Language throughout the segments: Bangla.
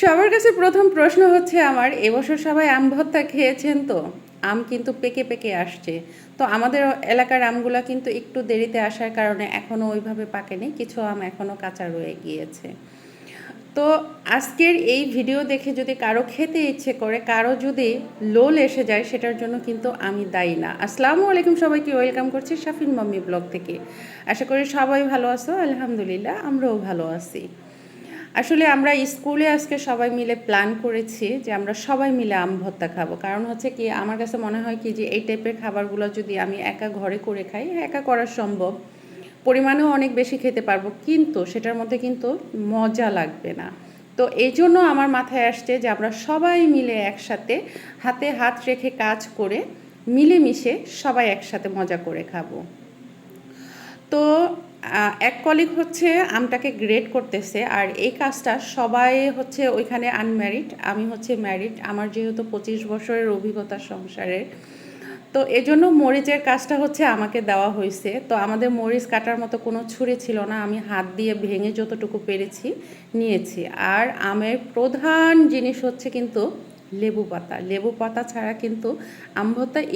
সবার কাছে প্রথম প্রশ্ন হচ্ছে আমার এবছর সবাই আম ভর্তা খেয়েছেন তো? আম কিন্তু পেকে পেকে আসছে। তো আমাদের এলাকার আমগুলো কিন্তু একটু দেরিতে আসার কারণে এখনও ওইভাবে পাকেনি, কিছু আম এখনও কাঁচা রয়ে গিয়েছে। তো আজকের এই ভিডিও দেখে যদি কারও খেতে ইচ্ছে করে, কারও যদি লোল এসে যায়, সেটার জন্য কিন্তু আমি দায়ী না। আসসালামু আলাইকুম সবাইকে, ওয়েলকাম করছি শাফিন মাম্মি ব্লগ থেকে। আশা করি সবাই ভালো আছো, আলহামদুলিল্লাহ, আমরাও ভালো আছি। আসলে আমরা স্কুলে আজকে সবাই মিলে প্ল্যান করেছি যে আমরা সবাই মিলে আম ভর্তা খাব। কারণ হচ্ছে কি, আমার কাছে মনে হয় কি যে এই টাইপের খাবারগুলো যদি আমি একা ঘরে করে খাই, একা করা সম্ভব। পরিমাণেও অনেক বেশি খেতে পারব, কিন্তু সেটার মধ্যে কিন্তু মজা লাগবে না। তো এই জন্য আমার মাথায় আসছে যে আমরা সবাই মিলে একসাথে হাতে হাত রেখে কাজ করে মিলেমিশে সবাই একসাথে মজা করে খাব। তো এক কলিগ হচ্ছে আমটাকে গ্রেড করতেছে আর এই কাজটা সবাই হচ্ছে ওইখানে আনম্যারিড আমি হচ্ছে ম্যারিড আমার যেহেতু পঁচিশ বছরের অভিজ্ঞতা সংসারের। তো এজন্য মরিচের কাজটা হচ্ছে আমাকে দেওয়া হয়েছে। তো আমাদের মরিচ কাটার মতো কোনো ছুরি ছিল না, আমি হাত দিয়ে ভেঙে যতটুকু পেরেছি নিয়েছি। আর আমের প্রধান জিনিস হচ্ছে কিন্তু লেবু পাতা। লেবু পাতা ছাড়া কিন্তু আম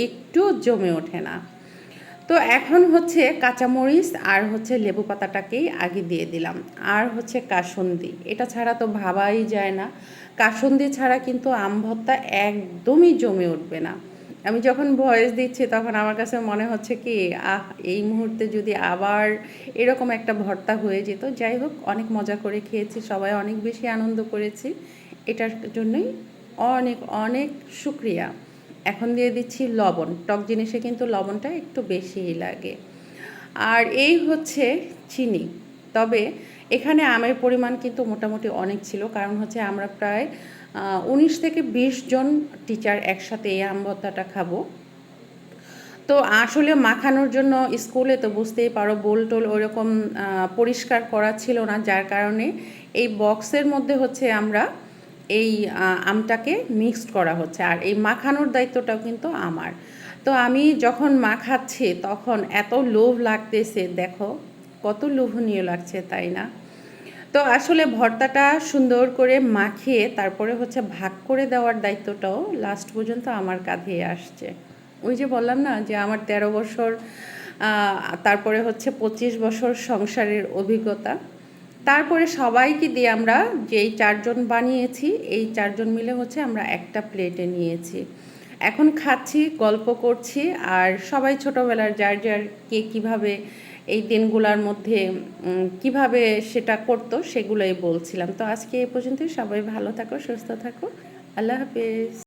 একটু জমে ওঠে না। তো এখন হচ্ছে কাঁচামরিচ আর হচ্ছে লেবু পাতাটাকেই আগে দিয়ে দিলাম। আর হচ্ছে কাসুন্দি। এটা ছাড়া তো ভাবাই যায় না। কাসুন্দি ছাড়া কিন্তু আম ভর্তা একদমই জমে উঠবে না। আমি যখন ভয়েস দিচ্ছি তখন আমার কাছে মনে হচ্ছে কি, আহ, এই মুহূর্তে যদি আবার এরকম একটা ভর্তা হয়ে যেত, যাই হোক, অনেক মজা করে খেয়েছি, সবাই অনেক বেশি আনন্দ করেছি। এটার জন্যই অনেক অনেক শুক্রিয়া। এখন দিয়ে দিচ্ছি লবণ। টক জিনিসে কিন্তু লবণটা একটু বেশিই লাগে। আর এই হচ্ছে চিনি। তবে এখানে আমের পরিমাণ কিন্তু মোটামুটি অনেক ছিল। কারণ হচ্ছে আমরা প্রায় উনিশ থেকে বিশ জন টিচার একসাথে এই আম ভর্তাটা খাব। তো আসলে মাখানোর জন্য স্কুলে তো বুঝতেই পারো বোল টোল ওরকম আহ, পরিষ্কার করা ছিল না। যার কারণে এই বক্সের মধ্যে হচ্ছে আমরা এই আমটাকে মিক্সড করা হচ্ছে। আর এই মাখানোর দায়িত্বটাও কিন্তু আমার। তো আমি যখন মাখাচ্ছি, তখন এত লোভ লাগতেছে, দেখো, কত লোভনীয় লাগছে, তাই না? তো আসলে ভর্তাটা সুন্দর করে মাখিয়ে, তারপরে হচ্ছে ভাগ করে দেওয়ার দায়িত্বটাও লাস্ট পর্যন্ত আমার কাঁধে আসছে। ওই যে বললাম না, যে আমার তেরো বছর তারপরে হচ্ছে পঁচিশ বছর সংসারের অভিজ্ঞতা। তারপরে সবাইকে দিয়ে আমরা যেই চারজন বানিয়েছি, এই চারজন মিলে হচ্ছে আমরা একটা প্লেটে নিয়েছি। এখন খাচ্ছি, গল্প করছি আর সবাই ছোটোবেলার যার যার কে কীভাবে এই দিনগুলোর মধ্যে কীভাবে সেটা করতো সেগুলোই বলছিলাম। তো আজকে এই পর্যন্তই, সবাই ভালো থাকো, সুস্থ থাকো। আল্লাহ হাফেজ।